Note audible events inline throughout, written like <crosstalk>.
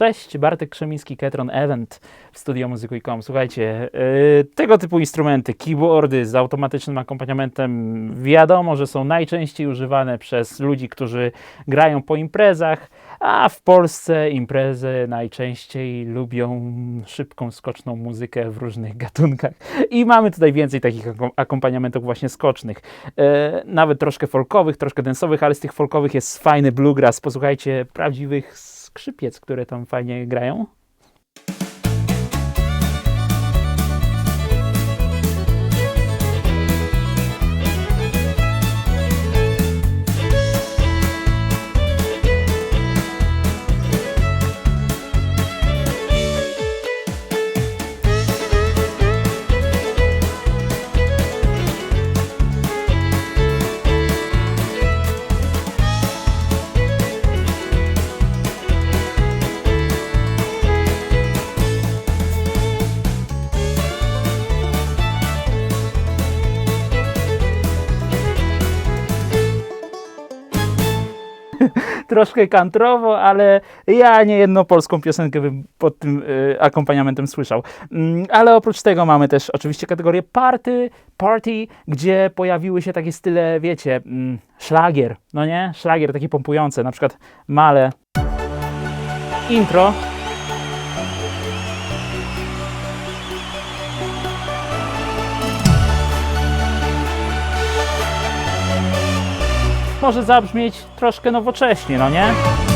Cześć, Bartek Krzemiński, Ketron Event w Studio Muzykuj.com. Słuchajcie, yy, tego typu instrumenty, keyboardy z automatycznym akompaniamentem, wiadomo, że są najczęściej używane przez ludzi, którzy grają po imprezach, a w Polsce imprezy najczęściej lubią szybką, skoczną muzykę w różnych gatunkach. I mamy tutaj więcej takich akom- akompaniamentów właśnie skocznych. E, nawet troszkę folkowych, troszkę densowych, ale z tych folkowych jest fajny bluegrass. Posłuchajcie prawdziwych skrzypiec, które tam fajnie grają. Troszkę kantrowo, ale ja nie jedną polską piosenkę bym pod tym y, akompaniamentem słyszał. Mm, ale oprócz tego mamy też oczywiście kategorię party, party, gdzie pojawiły się takie style, wiecie, mm, szlagier, no nie? Szlagier, takie pompujące, na przykład Male. Intro. Może zabrzmieć troszkę nowocześnie, no nie?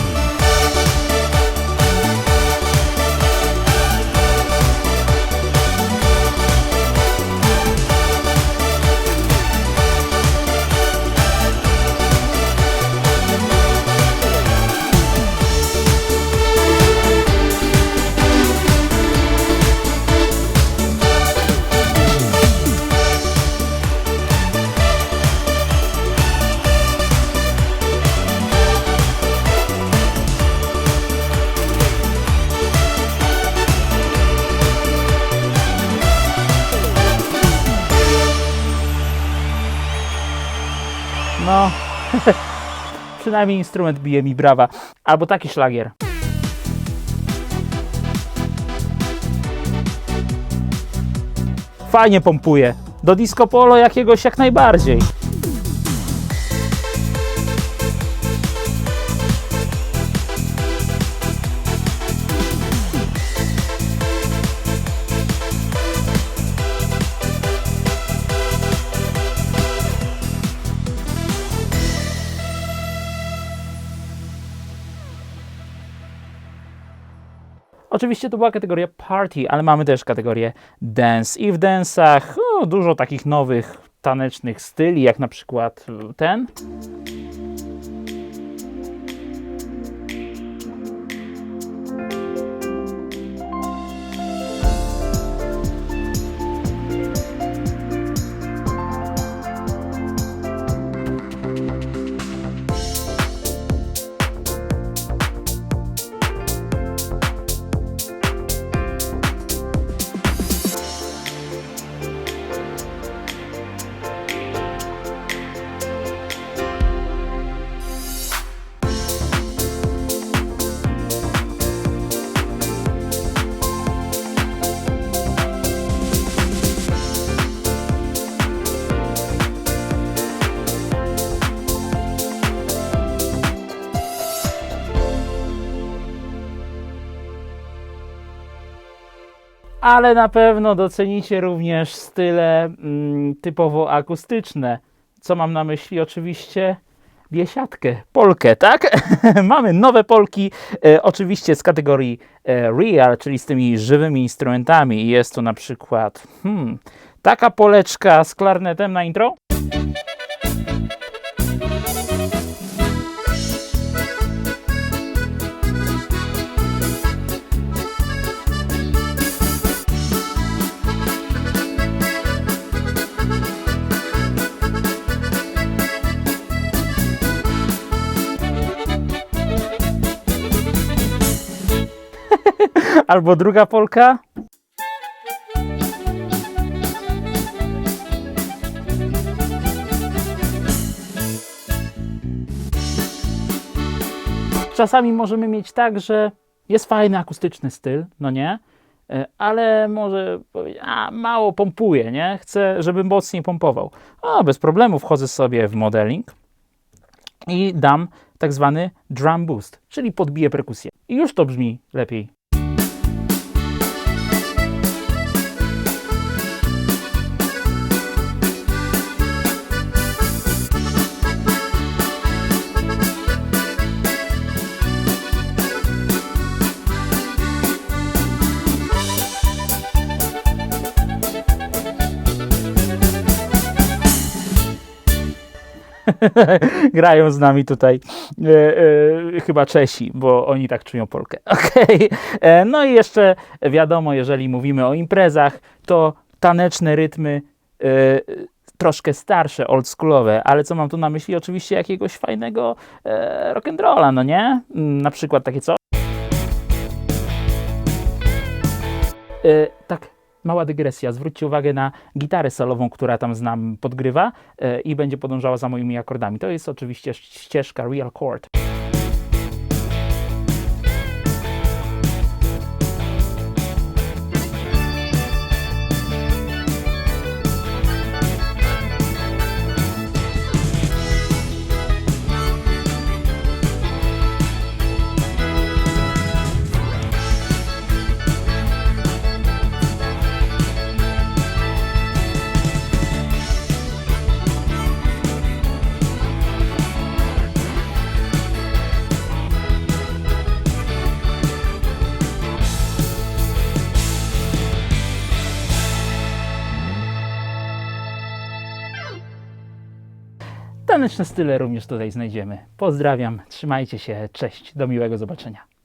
No, <laughs> przynajmniej instrument bije mi brawa. Albo taki szlagier. Fajnie pompuje. Do disco polo jakiegoś jak najbardziej. Oczywiście to była kategoria party, ale mamy też kategorię dance. I w dance'ach no, dużo takich nowych tanecznych styli, jak na przykład ten. Ale na pewno docenicie również style mm, typowo akustyczne. Co mam na myśli? Oczywiście biesiadkę, polkę, tak? <laughs> Mamy nowe polki, e, oczywiście z kategorii e, real, czyli z tymi żywymi instrumentami. Jest to na przykład hmm, taka poleczka z klarnetem na intro. Albo druga polka. Czasami możemy mieć tak, że Jest fajny akustyczny styl, no nie? E, Ale może a mało pompuje, nie? Chcę, żeby mocniej pompował. A bez problemu wchodzę sobie w modeling i dam tak zwany drum boost, czyli podbiję perkusję. I już to brzmi lepiej. <laughs> Grają z nami tutaj e, e, chyba Czesi, bo oni tak czują Polkę. <laughs> Okej. E, No i jeszcze wiadomo, jeżeli mówimy o imprezach, to taneczne rytmy e, troszkę starsze, oldschoolowe, ale co mam tu na myśli? Oczywiście jakiegoś fajnego e, rock'n'rolla, no nie? Mm, Na przykład takie co? E, tak, mała dygresja. Zwróćcie uwagę na gitarę solową, która tam znam podgrywa e, i będzie podążała za moimi akordami. To jest oczywiście ścieżka Real Chord. Taneczne style również tutaj znajdziemy. Pozdrawiam, trzymajcie się, cześć, do miłego zobaczenia.